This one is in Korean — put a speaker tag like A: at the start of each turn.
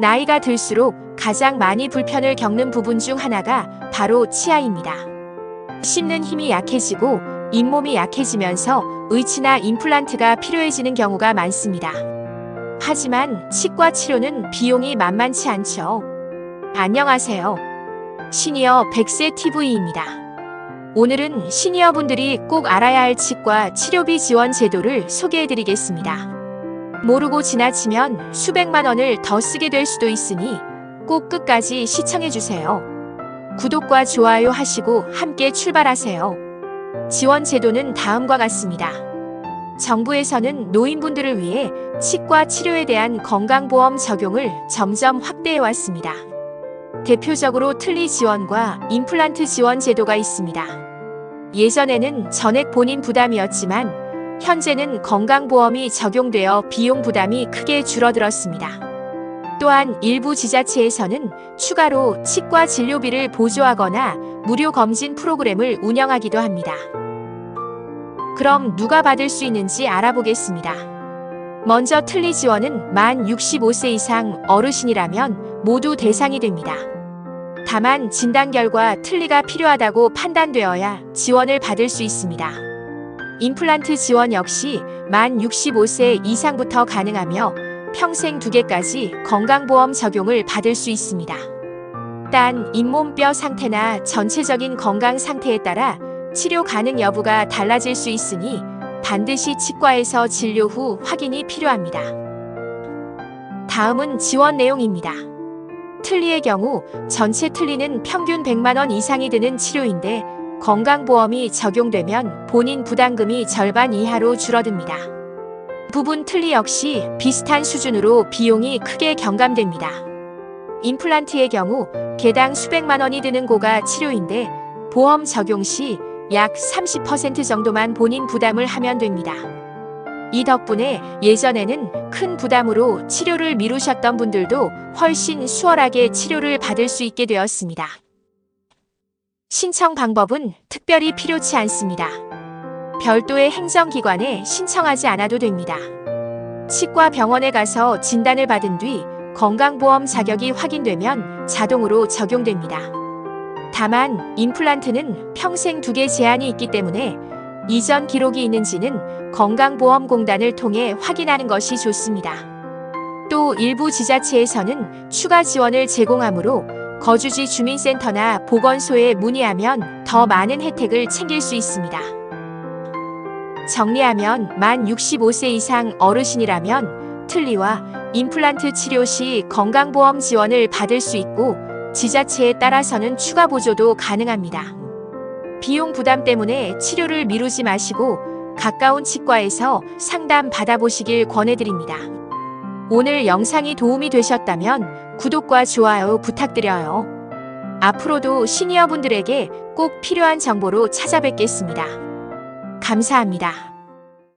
A: 나이가 들수록 가장 많이 불편을 겪는 부분 중 하나가 바로 치아입니다. 씹는 힘이 약해지고 잇몸이 약해지면서 의치나 임플란트가 필요해지는 경우가 많습니다. 하지만 치과 치료는 비용이 만만치 않죠. 안녕하세요. 시니어 100세 TV입니다. 오늘은 시니어분들이 꼭 알아야 할 치과 치료비 지원 제도를 소개해 드리겠습니다. 모르고 지나치면 수백만 원을 더 쓰게 될 수도 있으니 꼭 끝까지 시청해 주세요. 구독과 좋아요 하시고 함께 출발하세요. 지원 제도는 다음과 같습니다. 정부에서는 노인분들을 위해 치과 치료에 대한 건강보험 적용을 점점 확대해 왔습니다. 대표적으로 틀니 지원과 임플란트 지원 제도가 있습니다. 예전에는 전액 본인 부담이었지만 현재는 건강보험이 적용되어 비용 부담이 크게 줄어들었습니다. 또한 일부 지자체에서는 추가로 치과 진료비를 보조하거나 무료 검진 프로그램을 운영하기도 합니다. 그럼 누가 받을 수 있는지 알아보겠습니다. 먼저 틀니 지원은 만 65세 이상 어르신이라면 모두 대상이 됩니다. 다만 진단 결과 틀니가 필요하다고 판단되어야 지원을 받을 수 있습니다. 임플란트 지원 역시 만 65세 이상부터 가능하며 평생 두 개까지 건강보험 적용을 받을 수 있습니다. 단 잇몸뼈 상태나 전체적인 건강 상태에 따라 치료 가능 여부가 달라질 수 있으니 반드시 치과에서 진료 후 확인이 필요합니다. 다음은 지원 내용입니다. 틀니의 경우 전체 틀니는 평균 100만 원 이상이 드는 치료인데 건강보험이 적용되면 본인 부담금이 절반 이하로 줄어듭니다. 부분 틀니 역시 비슷한 수준으로 비용이 크게 경감됩니다. 임플란트의 경우 개당 수백만 원이 드는 고가 치료인데 보험 적용 시 약 30% 정도만 본인 부담을 하면 됩니다. 이 덕분에 예전에는 큰 부담으로 치료를 미루셨던 분들도 훨씬 수월하게 치료를 받을 수 있게 되었습니다. 신청 방법은 특별히 필요치 않습니다. 별도의 행정기관에 신청하지 않아도 됩니다. 치과 병원에 가서 진단을 받은 뒤 건강보험 자격이 확인되면 자동으로 적용됩니다. 다만 임플란트는 평생 두 개 제한이 있기 때문에 이전 기록이 있는지는 건강보험공단을 통해 확인하는 것이 좋습니다. 또 일부 지자체에서는 추가 지원을 제공하므로 거주지 주민센터나 보건소에 문의하면 더 많은 혜택을 챙길 수 있습니다. 정리하면 만 65세 이상 어르신이라면 틀니와 임플란트 치료 시 건강보험 지원을 받을 수 있고 지자체에 따라서는 추가 보조도 가능합니다. 비용 부담 때문에 치료를 미루지 마시고 가까운 치과에서 상담 받아보시길 권해드립니다. 오늘 영상이 도움이 되셨다면 구독과 좋아요 부탁드려요. 앞으로도 시니어분들에게 꼭 필요한 정보로 찾아뵙겠습니다. 감사합니다.